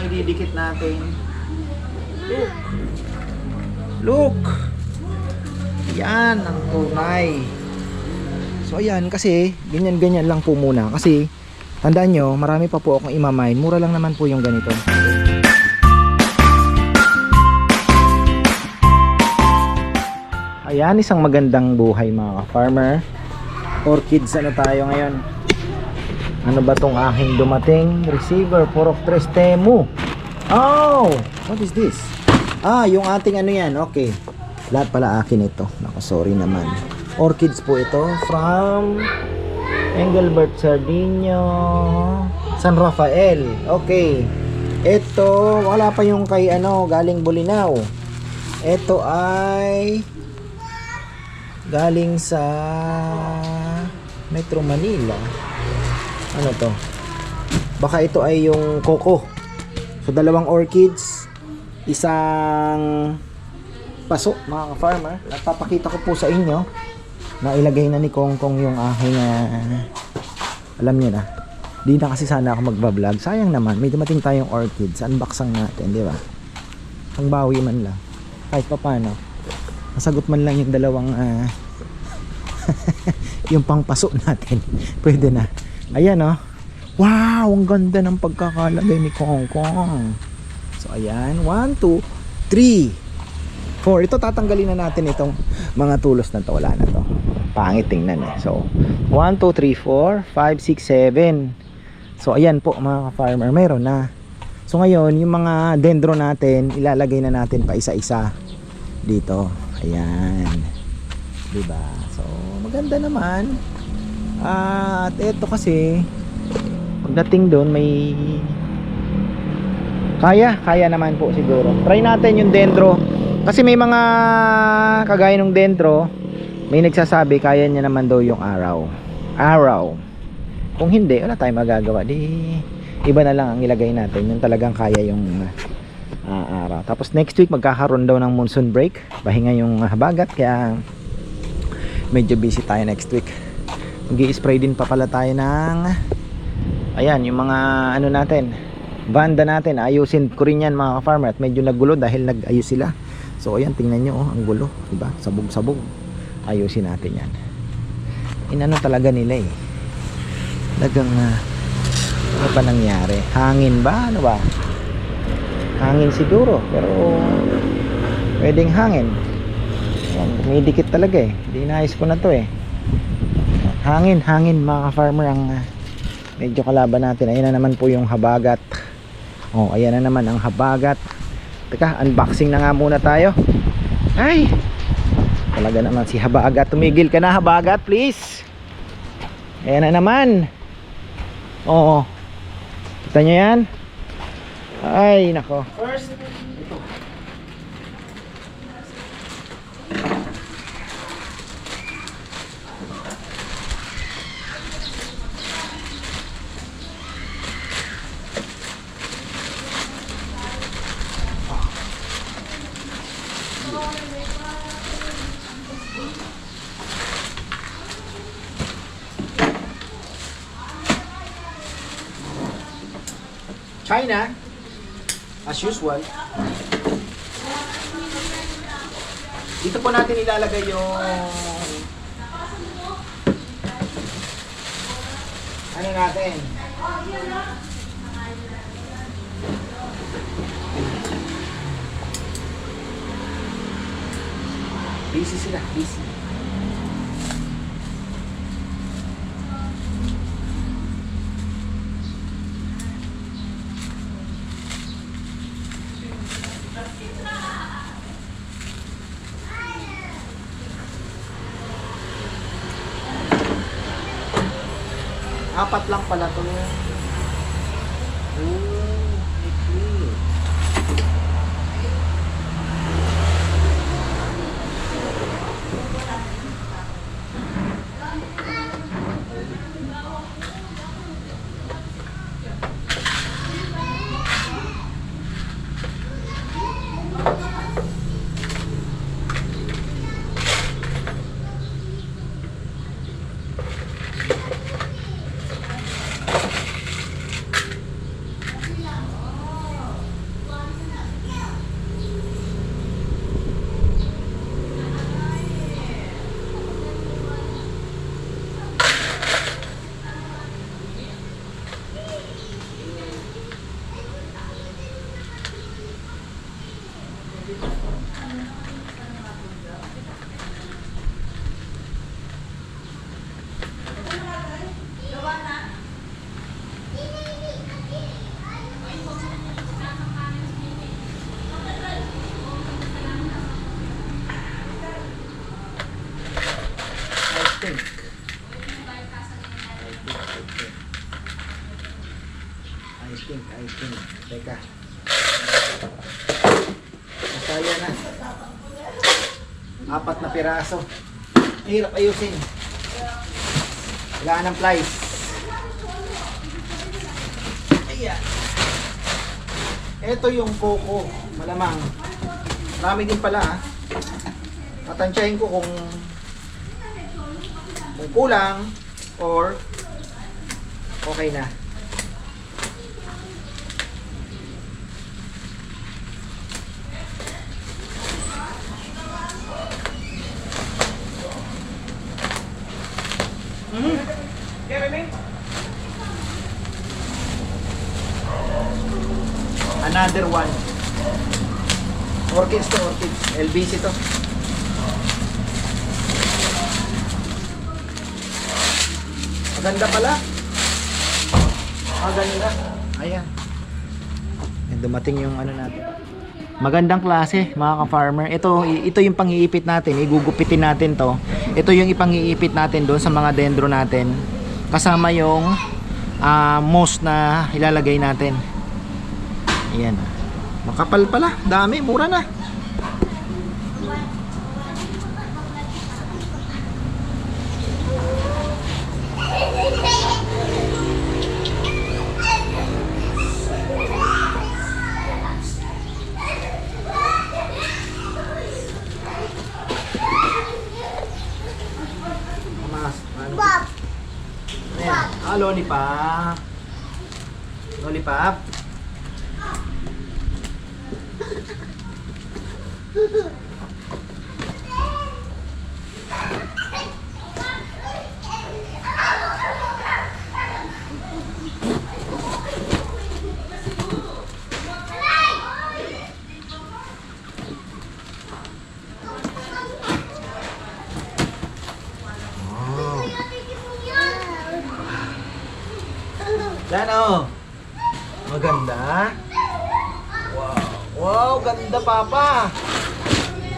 mga ididikit natin. Look. Look. Yan ang tunay. So ayan kasi ganyan-ganyan lang po muna kasi tandaan nyo marami pa po akong imamine. Mura lang naman po yung ganito. Ayan, isang magandang buhay mga farmer. Orchids ano tayo ngayon? Ano ba tong aking dumating? Receiver for of tres temu. Oh, what is this? Ah, yung ating ano yan. Okay. Lahat pala akin ito. Nako, sorry naman. Orchids po ito from Engelbert Sardinio San Rafael. Okay. Ito, wala pa yung kay ano, galing Bulinaw. Ito ay galing sa Metro Manila. Ano to? Baka ito ay yung coco. So dalawang orchids, isang paso mga ka-farmer. At papakita ko po sa inyo na ilagay na ni Kong Kong yung aking ah, alam niyo na. Di na kasi sana ako magbablog. Sayang naman, may dumating tayong orchids. Unboxang natin, di ba? Ang bawi man lang. Kahit pa paano. Nasagot man lang yung dalawang ah, yung pangpaso natin. Pwede na. Ayan oh. Wow, ang ganda ng pagkakalagay ni Kong Kong. So ayan, 1 2 3 4. Ito tatanggalin na natin itong mga tulos na to. Wala na to. Pangit tingnan eh. So 1 2 3 4 5 6 7. So ayan po mga farmer, meron na. So ngayon, yung mga dendro natin, ilalagay na natin pa isa-isa dito. Ayan. 'Di ba? So maganda naman. At ito kasi pagdating doon may kaya, kaya naman po siguro. Try natin yung dendro. Kasi may mga kagaya ng dendro, may nagsasabi kaya niya naman daw yung araw. Araw. Kung hindi, wala tayong magagawa. Di iba na lang ang ilagay natin. Yung talagang kaya yung ah, araw. Tapos next week magkakaroon daw ng monsoon break. Pahinga yung habagat kaya medyo busy tayo next week. Mag-i-spray din pa pala tayo ng ayan, yung mga ano natin, banda natin, ayusin ko rin yan mga ka-farmer at medyo nagulo dahil nag-ayos sila. So ayan, tingnan nyo oh, ang gulo, diba? Sabog-sabog. Ayusin natin yan. Inano talaga nila eh. Talagang ah, ano pa nangyari? Hangin ba? Ano ba? Hangin siguro, pero pwedeng hangin. Ayan, dumidikit talaga eh. Hindi naayos ko na to eh. Hangin, hangin mga ka-farmer ang ah, medyo kalaban natin. Ayan na naman po yung habagat. Oh, ayan na naman ang habagat. Teka, unboxing na nga muna tayo. Ay! Talaga naman si habagat. Tumigil ka na habagat, please. Ayan na naman. Oo. Kita nyo yan? Ay, nako. First, ito. China, as usual. Dito po natin ilalagay yung ano natin. Busy sila, busy. Lang pala to. Piraso. Hirap ayusin. Kailangan ng plies. Ayan. Ito yung coco. Malamang. Marami din pala ah. Tatansyahin ko kung kung kulang or okay na. Another one. Orchids to orchids. LBC to. Maganda pala. Maganda. Ayan. Dumating yung ano natin. Magandang klase mga ka-farmer. Ito, ito yung pangiipit natin. Igugupitin natin to. Ito yung ipangiipit natin doon sa mga dendro natin. Kasama yung ah, moss na ilalagay natin. Ayan. Makapal pala. Dami. Mura na. Mas, ano? Bob. Ayan. Ah, lollipop. Lollipop. Yan oh. Maganda. Wow. Wow, ganda papa.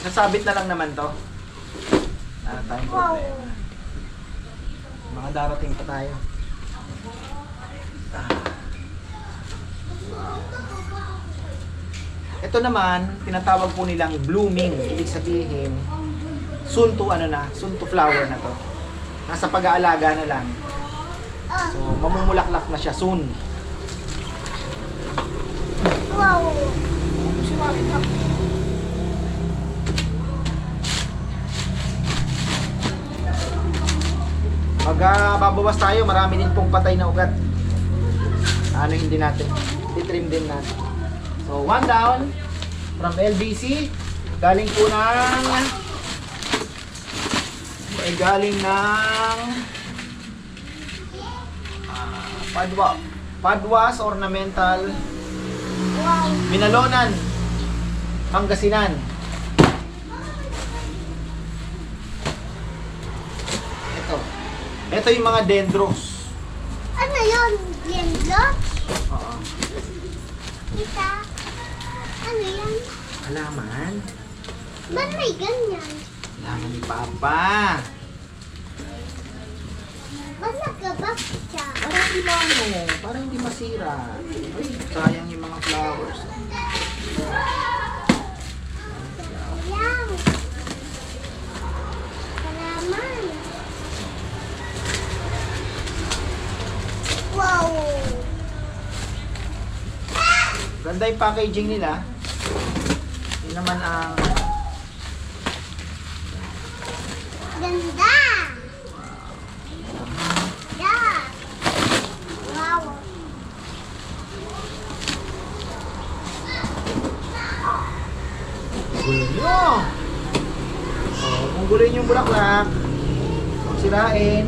Sasabit na lang naman to. Wala tayong problema. Mga darating pa tayo. Ah. Ito naman, tinatawag po nilang blooming. Ibig sabihin, soon to ano na, soon to flower na to. Nasa pag-aalaga na lang. So, mamumulaklak na siya soon. Wow. Pag ah, babawas tayo, marami din pong patay na ugat. Ano hindi natin? Titrim din natin. So, one down from LBC. Galing po ng ay galing ng ah, Padwa. Padwas Ornamental. Minalonan Pangasinan Ito Ito yung mga dendros Ano yun? Yellow? Oo. Kita? Ano yan? Halaman Ba't may ganyan? Halaman ni Papa Ba't nagkabak siya? Para hindi ano, para hindi masira Ay, sayang yung mga flowers Wow! Ganda yung packaging nila. Yun naman ang... Ganda! Ganda! Wow! Gulo oh, yung bulaklak, huwag sirain.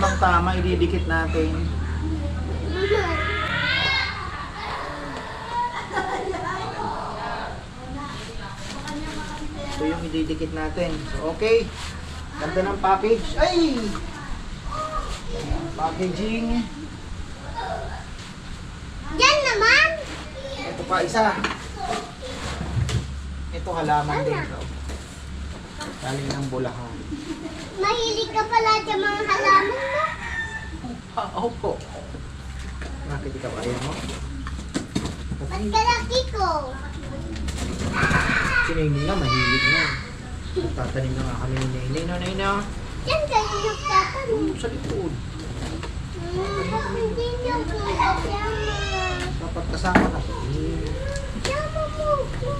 Tamang tama, ididikit natin. Ito yung ididikit natin. So, okay. Ganda ng package. Ay! Packaging. Yan naman! Ito pa isa. Ito halaman din to. Galing ng bulahan. Mahilig ka pala sa mga halaman mo. Ah, opo. Bakit ikaw ayaw mo? Ba't kalaki ko? Si Nene nga, mahilig na. Tatanim na nga kami ni Nene. No, Nene, no? Yan kayo nagtatanong. Sa likod. Hmm, ba't hindi niyo po kasama? Dapat kasama na. Eh, Sama mo ko.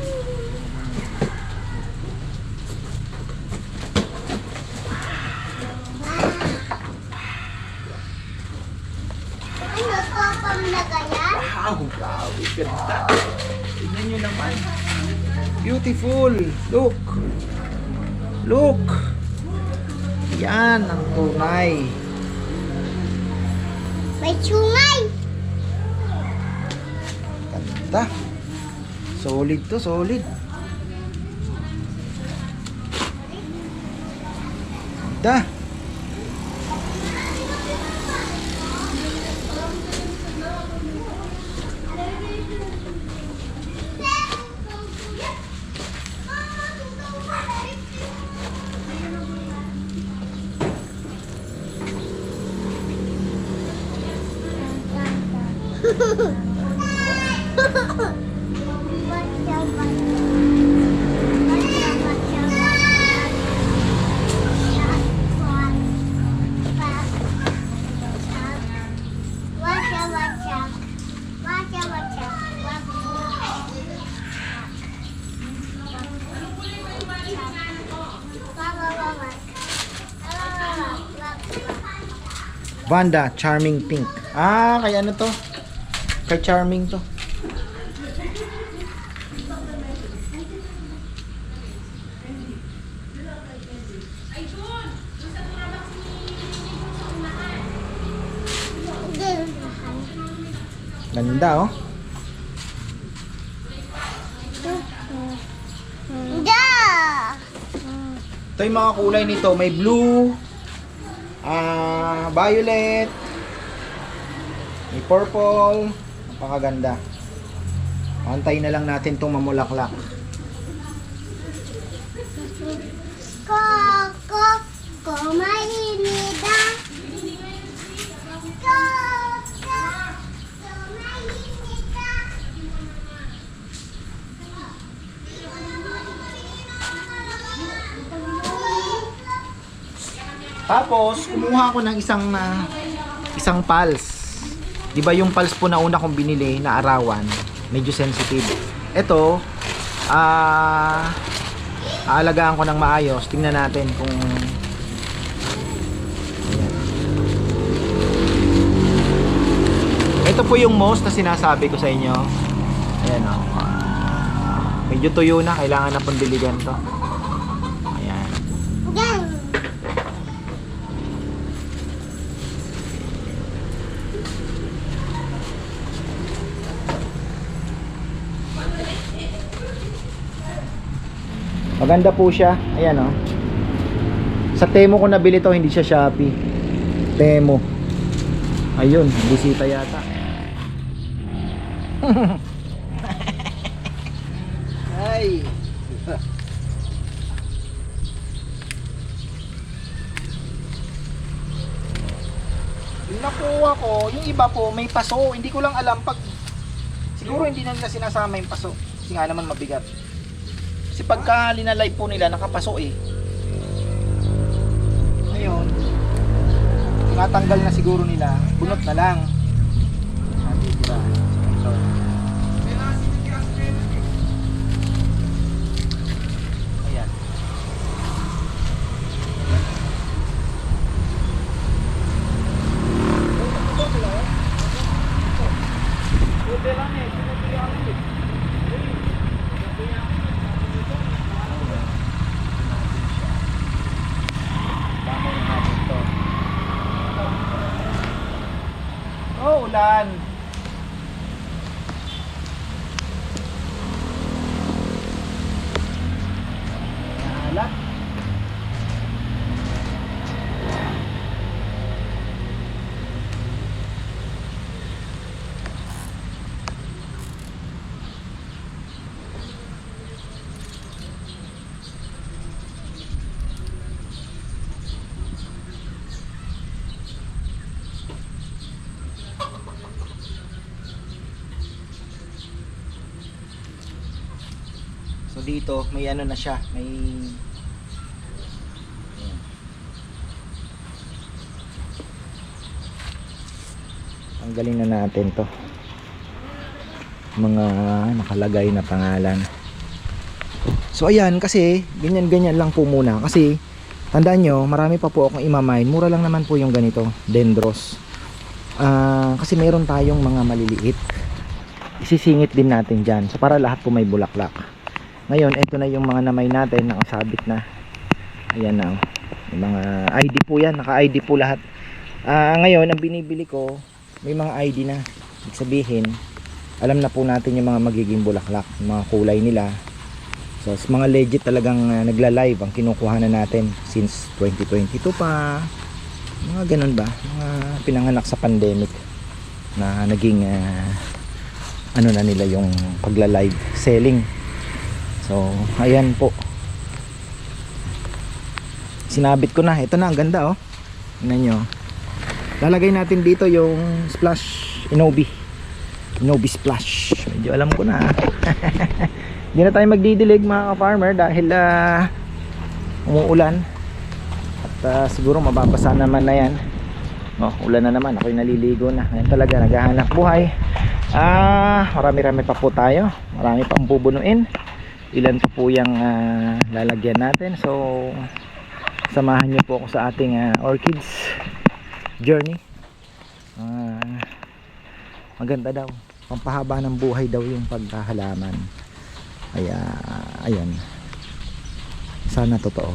Ano po pamlagayan? Wow, grabe. Ganda. Tignan nyo naman. Beautiful. Look. Look. Yan ang tunay. May tsungay. Ganda. Solid to, solid. Ganda. Vanda, Charming Pink. Ah, kaya ano to? Kay Charming to. Ganda oh. Yeah! Ito yung mga kulay nito. May blue, ah, violet, may purple. Napakaganda. Antayin na lang natin itong mamulaklak. Koko, ko mainida. Koko, ko mainida. Tapos, kumuha ako ng isang ah, isang pulse. 'Di ba yung pulse po na una kong binili na arawan, medyo sensitive. Ito, ah aalagaan ko ng maayos. Tingnan natin kung. Ito po yung most na sinasabi ko sa inyo. Ayan o. Medyo tuyo na, kailangan na pong diligan to. Ayan. Yan. Maganda po siya. Ayan oh. Sa Temo ko nabili to, hindi siya Shopee. Temo. Ayun, bisita yata. Ay. Naku. kinukuha ko, yung iba po may paso. Hindi ko lang alam pag siguro hindi na nila sinasama yung paso. Kasi nga naman mabigat. Kasi pagka linalive po nila nakapaso eh. Ngayon, tinatanggal na siguro nila, bunot na lang. Natitira. Ito. Ayan. Oh, ulan. Alat. So dito may ano na siya, may Ayan. Tanggalin na natin 'to. Mga nakalagay na pangalan. So ayan kasi ganyan-ganyan lang po muna kasi tandaan nyo marami pa po akong imamine. Mura lang naman po yung ganito, dendros. Ah, kasi meron tayong mga maliliit. Isisingit din natin diyan. So para lahat po may bulaklak. Ngayon, ito na yung mga namay natin, nakasabit na. Ayan na. oh. Yung mga ID po yan, naka-ID po lahat. Ah, ngayon, ang binibili ko, may mga ID na. Ibig sabihin, alam na po natin yung mga magiging bulaklak, mga kulay nila. So, mga legit talagang uh, nagla-live ang kinukuha na natin since 2022 pa. Mga ganun ba? Mga pinanganak sa pandemic na naging ah, ano na nila yung pagla-live selling. So, ayan po. Sinabit ko na. Ito na, ang ganda oh. Tingnan nyo. Lalagay natin dito yung splash Inobi. Inobi splash. Medyo alam ko na. Hindi na tayo magdidilig mga ka-farmer dahil ah, umuulan. At ah, siguro mababasa naman na yan. Oh, ulan na naman. Ako'y naliligo na. Ngayon talaga, naghahanap buhay. Ah, marami-rami pa po tayo. Marami pang bubunuin ilan pa po yung ah, lalagyan natin. So samahan niyo po ako sa ating ah, orchids journey. Ah, maganda daw. Pampahaba ng buhay daw yung paghahalaman. Kaya ayan sana totoo.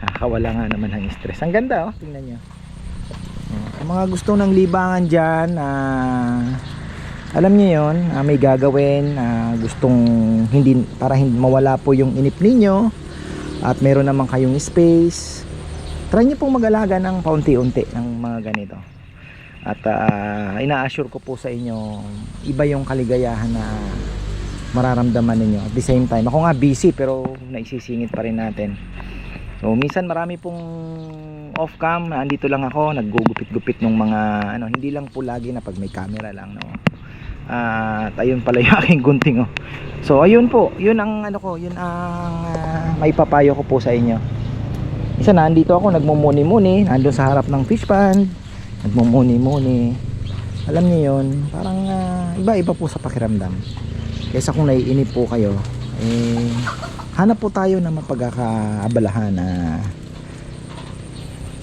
Nakakawala nga naman ng stress. Ang ganda oh. Tingnan nyo sa mga gusto ng libangan dyan ah alam niyo yon may gagawin ah, gustong hindi para hindi mawala po yung inip ninyo at meron naman kayong space. Try niyo pong mag-alaga ng paunti-unti ng mga ganito. At ah, ina-assure ko po sa inyo iba yung kaligayahan na mararamdaman ninyo. At the same time ako nga busy pero naisisingit pa rin natin. So minsan marami pong off cam andito lang ako naggugupit-gupit ng mga ano hindi lang po lagi na pag may camera lang no at ayun pala yung aking gunting oh. So ayun po, yun ang ano ko, yun ang uh, may papayo ko po sa inyo. Isa na andito ako nagmumuni-muni, andun sa harap ng fish pond, nagmumuni-muni. Alam niyo yun, parang ah, iba-iba po sa pakiramdam. Kaysa kung naiinip po kayo, eh hanap po tayo na mapagkakaabalahan na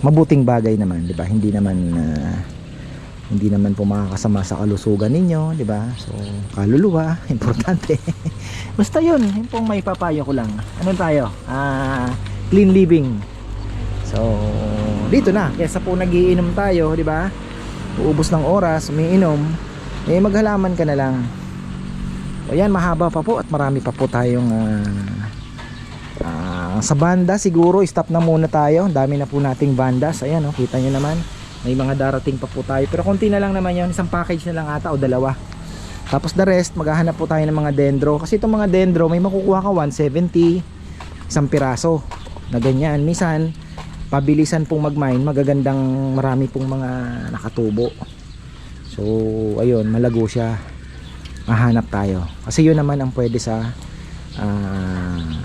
mabuting bagay naman, 'di ba? Hindi naman ah, hindi naman po makakasama sa kalusugan ninyo, di ba? So, kaluluwa, importante. Basta yun, yun pong may papayo ko lang. Ano tayo? Ah, clean living. So, dito na. Kesa po nagiinom tayo, di ba? Uubos ng oras, umiinom. Eh, maghalaman ka na lang. O yan, mahaba pa po at marami pa po tayong ah, ah, sa banda siguro, stop na muna tayo. Dami na po nating bandas. Ayan, oh, kita nyo naman may mga darating pa po tayo pero konti na lang naman yun isang package na lang ata o dalawa tapos the rest maghahanap po tayo ng mga dendro kasi itong mga dendro may makukuha ka 170 isang piraso na ganyan minsan pabilisan pong mag-mine, magagandang marami pong mga nakatubo. So, ayun, malago siya. Mahanap tayo. Kasi yun naman ang pwede sa ah,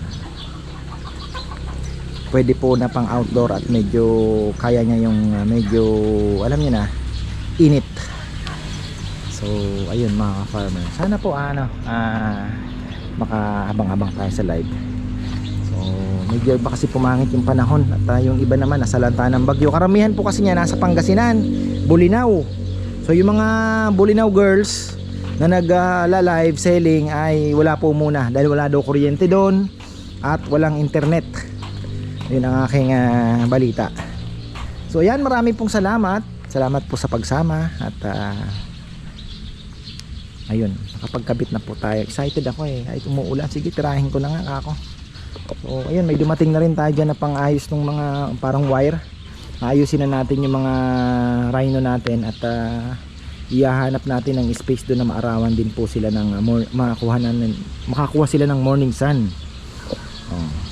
pwede po na pang outdoor at medyo kaya niya yung ah, medyo alam niyo na init. So, ayun mga farmer. Sana po ano, ah makaabang-abang tayo sa live. So, medyo ba kasi pumangit yung panahon at ah, yung iba naman nasa lanta ng bagyo. Karamihan po kasi niya nasa Pangasinan, Bulinaw. So, yung mga Bulinaw girls na nag-live selling ay wala po muna dahil wala daw kuryente doon at walang internet. Yun ang aking ah, balita. So, yan, marami pong salamat. Salamat po sa pagsama at ah, ayun, nakapagkabit na po tayo. Excited ako eh. Ay umuulan. Sige, tirahin ko na nga ako. So, ayun, may dumating na rin tayo dyan na pang-ayos ng mga parang wire. Ayusin na natin yung mga rhino natin at ah, ihahanap natin ng space doon na maarawan din po sila ng mor- makakuha, na, makakuha sila ng morning sun. Oh,